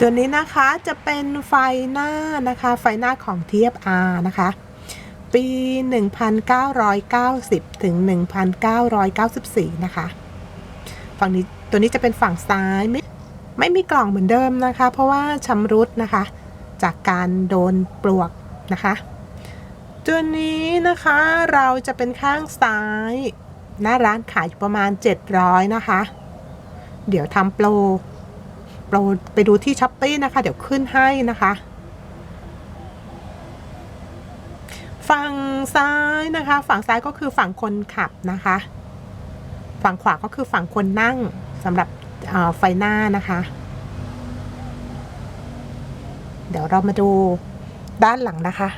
ตัวนี้นะคะจะเป็นไฟหน้านะคะ ไฟหน้าของ TFR นะคะ ปี 1990 ถึง 1994 นะคะ ฝั่งนี้ตัวนี้จะเป็นฝั่งซ้ายไม่ไม่มีกล่องเหมือนเดิมนะคะ เพราะว่าชำรุดนะคะ จากการโดนปลวกนะคะ ตัวนี้นะคะเราจะเป็นข้างซ้าย หน้าร้านขายอยู่ประมาณ 700 นะคะ เดี๋ยวทำโปร โปรไปดูที่ช้อปปี้นะคะ เดี๋ยวขึ้นให้นะคะ ฝั่งซ้ายนะคะ ฝั่งซ้ายก็คือฝั่งคนขับนะคะ ฝั่งขวาก็คือฝั่งคนนั่งสำหรับไฟหน้านะคะ เดี๋ยวเรามาดูด้านหลังนะคะ